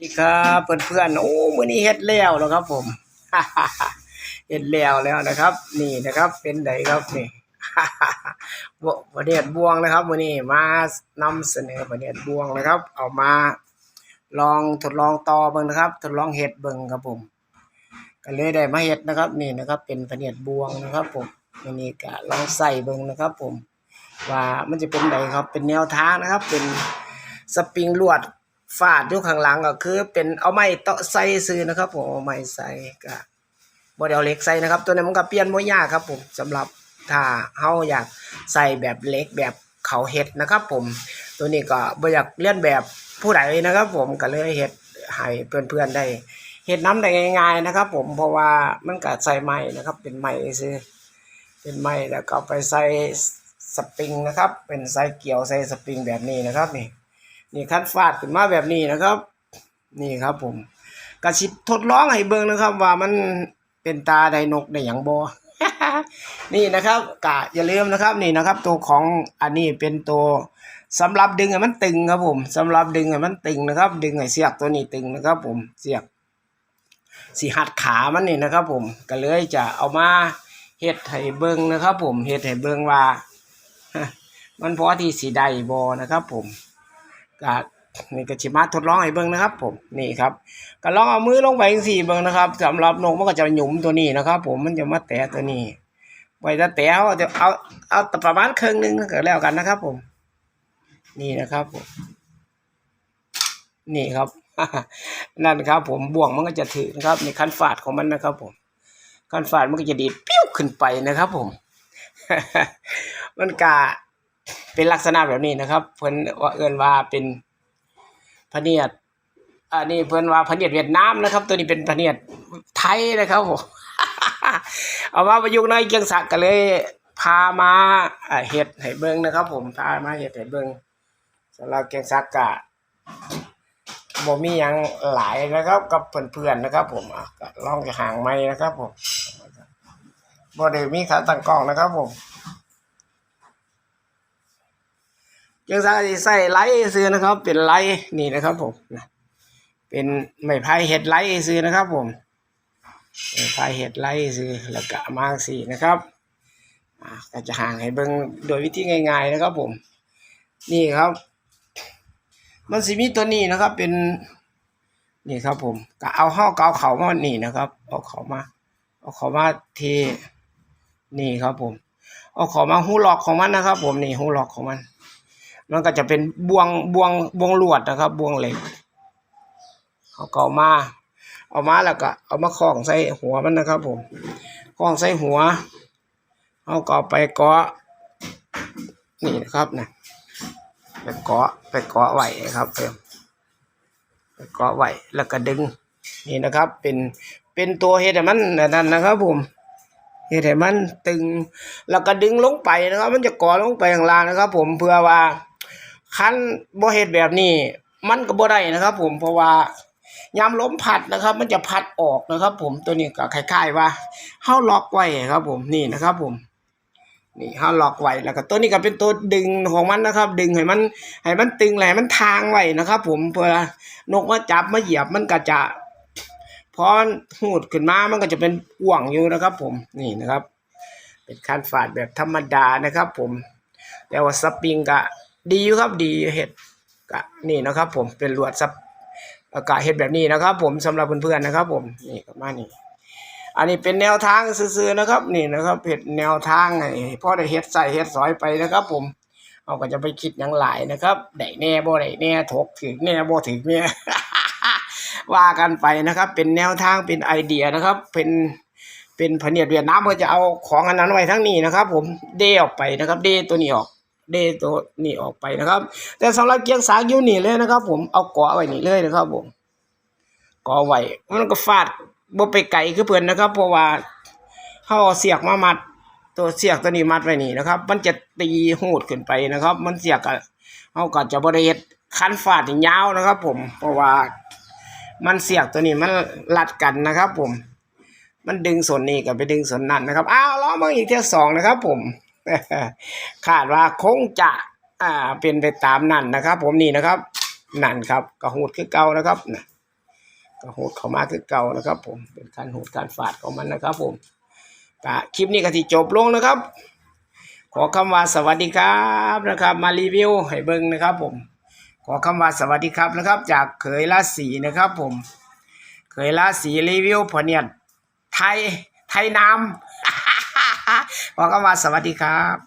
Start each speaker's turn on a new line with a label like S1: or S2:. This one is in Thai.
S1: ดีครับเพื่อนๆโอ้มื้อนี้เฮ็ดแล้วแล้วครับ ผมเฮ็ดแล้วแล้วนะครับ นี่นะครับ เป็นไดครับนี่บ่ประเดียดบวงนะครับมื้อนี้มานำเสนอประเดียดบวงนะครับ เอามาลองทดลองต่อเบิ่งนะครับ ทดลองเฮ็ดเบิ่งครับผมก็เลยได้มาเฮ็ดนะครับ นี่นะครับ เป็นประเดียดบวงนะครับ ผมอันนี้ก็ลองใส่เบิ่งนะครับ ผม ว่ามันจะเป็นไดครับ เป็นแนวทางนะครับ เป็นสปริงลวด ฟาดอยู่ข้างหลังก็คือ เป็นเอาไม้เตาะใส่ซื้อนะครับผมเอาไม้ใส่ก็บ่ได้เอาเหล็กใส่นะครับ ตัวนี้มันก็เปลี่ยนบ่ยากครับ ผมสำหรับถ้าเฮาอยากใส่แบบเหล็กแบบเขาเฮ็ดนะครับ ผมตัวนี้ก็บ่อยากเลียนแบบผู้ใดนะครับ ผมก็เลยเฮ็ดให้เพื่อนๆได้เฮ็ดน้ำได้ง่าย ๆนะครับ ผมเพราะว่ามันก็ใส่ไม้นะครับ เป็นไม้ซื้อเป็นไม้แล้วก็ไปใส่สปริงนะครับ เป็นใส่เกี่ยวใส่สปริงแบบนี้นะครับนี่ นี่คันฟาดขึ้นมาแบบนี้นะครับ นี่ครับผมกระชิดทดลองให้เบิ่งนะครับ ว่ามันเป็นตาไดนกได้หยังบ่นี่นะครับกะอย่าลืมนะครับนี่นะครับ ตัวของอันนี้เป็นตัวสำหรับดึงให้มันตึงครับผมสำหรับดึงให้มันตึงนะครับ ดึงให้เสียกตัวนี้ตึงนะครับ ผมเสียกสีหัดขามันนี่นะครับ ผมก็เลยจะเอามาเฮ็ดให้เบิ่งนะครับ ผมเฮ็ดให้เบิ่งว่า มันพอที่สีได้บ่นะครับ ผม ก็นี่ก็สิมาทดลองให้เบิ่งนะครับ ผมนี่ครับก็ลองเอามือลงไปจังซี่เบิ่งนะครับสำหรับนกมันก็จะหยุมตัวนี้นะครับ ผมมันจะมาแตะตัวนี้ไว้ถ้าแตะเอาจะเอาเอาต่ประมาณครึ่งหนึงก็แล้วกันนะครับ ผม นี่นะครับผมนี่ครับ นั่นครับ ผมบ่วงมันก็จะถือนะครับ ในคันฝาดของมันนะครับ ผมคันฝาดมันก็จะดีดปิ้วขึ้นไปนะครับ ผม มันกะ เป็นลักษณะแบบนี้นะครับ เพิ่นว่าเอิ้นว่าเป็นพะเนียดอันนี้เพิ่นว่าพะเนียดเวียดนามนะครับ ตัวนี้เป็นพะเนียดไทยนะครับผมเอามาประยุกต์ในเกียงศักดิ์ก็เลยพามาเฮ็ดให้เบิ่งนะครับ ผมพามาเฮ็ดให้เบิ่งสำหรับเกียงศักก็บ่มียังหลายนะครับ กับเพื่อนๆนะครับ ผมอะก็ลองจะห่างไม้นะครับ ผมบ่ได้มีขาตั้งกล้องนะครับ ผม ยังสักสิใส่ไลท์ซื้อนะครับ เป็นไลท์นี่นะครับผมนะเป็นไม้พายเห็ดไลท์ซื้อนะครับ ผมไม้พายเห็ดไลท์ซื้อแล้วก็มาสีนะครับอาก็จะห่างให้เบิ่งโดยวิธีง่าย ๆนะครับ ผม นี่ครับ มันสิมีตัวนี้นะครับ เป็นนี่ครับ ผมก็เอาห่อเกาเขามานี่นะครับเอาเขามาเอาเขามาที่นี่ครับผมเอาเขามาหูหลอกของมันนะครับ ผมนี่หูหลอกของมัน มันก็จะเป็นบ่วงบ่วงบ่วงลวดนะครับบ่วงเหล็กเอาเก่ามา เอามาแล้วก็เอามาคล้องใส่หัวมันนะครับผมคล้องใส่หัวเอาก็เอาไปเกาะนี่นะครับนะไปเกาะไปเกาะไหวครับเพิ่มไปเกาะไหวแล้วก็ดึงนี่นะครับ เป็นเป็นตัวเฮ็ดมันนั่นนะครับ ผมเฮ็ดให้มันตึง แล้วก็ดึงลงไปนะครับ มันจะเกาะลงไปข้างล่างนะครับ ผมเพื่อว่า คันบ่เฮ็ดแบบนี้ มันก็บ่ได้นะครับ ผมเพราะว่ายามลมพัดนะครับ มันจะพัดออกนะครับ ผมตัวนี้ก็คล้ายๆว่าเฮาล็อกไว้ครับ ผมนี่นะครับ ผมนี่เฮาล็อกไว้แล้วก็ตัวนี้ก็เป็นตัวดึงของมันนะครับ ดึงให้มันให้มันตึงแหลมันทางไว้นะครับ ผมเพื่อนกมาจับมาเหยียบมันก็จะพอหูดขึ้นมามันก็จะเป็นอ่วงอยู่นะครับ ผมนี่นะครับ เป็นคันฝาดแบบธรรมดานะครับ ผมแต่ว่าสปริงก็ ดีอยู่ครับดีเห็ดก็นี่นะครับ ผมเป็นลวดซับอากาศเห็ดแบบนี้นะครับ ผมสำหรับเพื่อนๆนะครับ ผมนี่ประมาณนี้อันนี้เป็นแนวทางซื่อๆนะครับ นี่นะครับเห็ดแนวทางไอ้พ่อได้เฮ็ดใส่เฮ็ดสอยไปนะครับ ผมเอาก็จะไปคิดหยังหลายนะครับได้แน่บ่ได้แน่ถกถึกแน่บ่ถึกแน่ว่ากันไปนะครับ เป็นแนวทางเป็นไอเดียนะครับ เป็นเป็นพเนียดเวียดนามก็จะเอาของอันนั้นไว้ทั้งนี้นะครับ ผมเดออกไปนะครับ เดตัวนี้ออก เดตัวนี้ออกไปนะครับ แต่สำหรับเกียงสากอยู่นี่เลยนะครับ ผมเอาเกาะไว้นี่เลยนะครับ ผมเกาะไว้มันก็ฟาดบ่ไปไกลคือเพิ่นนะครับเพราะว่าเฮาเสียกมามัด ตัวเสียกตัวนี้มัดไว้นี่นะครับ มันจะตีหูดขึ้นไปนะครับ มันเสียกเฮาก็จะบ่ได้เฮ็ดคันฟาดยาวนะครับ ผมเพราะว่ามันเสียกตัวนี้มันรัดกันนะครับ ผม มันดึงส่วนนี้กับไปดึงส่วนนั้นนะครับอ้าวล้อมาอีกเที่ยวสองนะครับ ผม คาดว่าคงจะอ่าเป็นไปตามนั่นนะครับ ผมนี่นะครับ นั่นครับกระหูดคือเก่านะครับนะก็โหดเข้ามาคือเก่านะครับ ผมเป็นการโหดการฝาดของมันนะครับ ผมก็คลิปนี้ก็ที่จบลงนะครับ ขอคำว่าสวัสดีครับนะครับ มารีวิวให้เบิ่งนะครับ ผม ขอคำว่าสวัสดีครับนะครับ จากเขยราศีนะครับ ผม เขยราศีรีวิวพอเนียดไทยไทยน้ำ ขอคำว่าสวัสดีครับ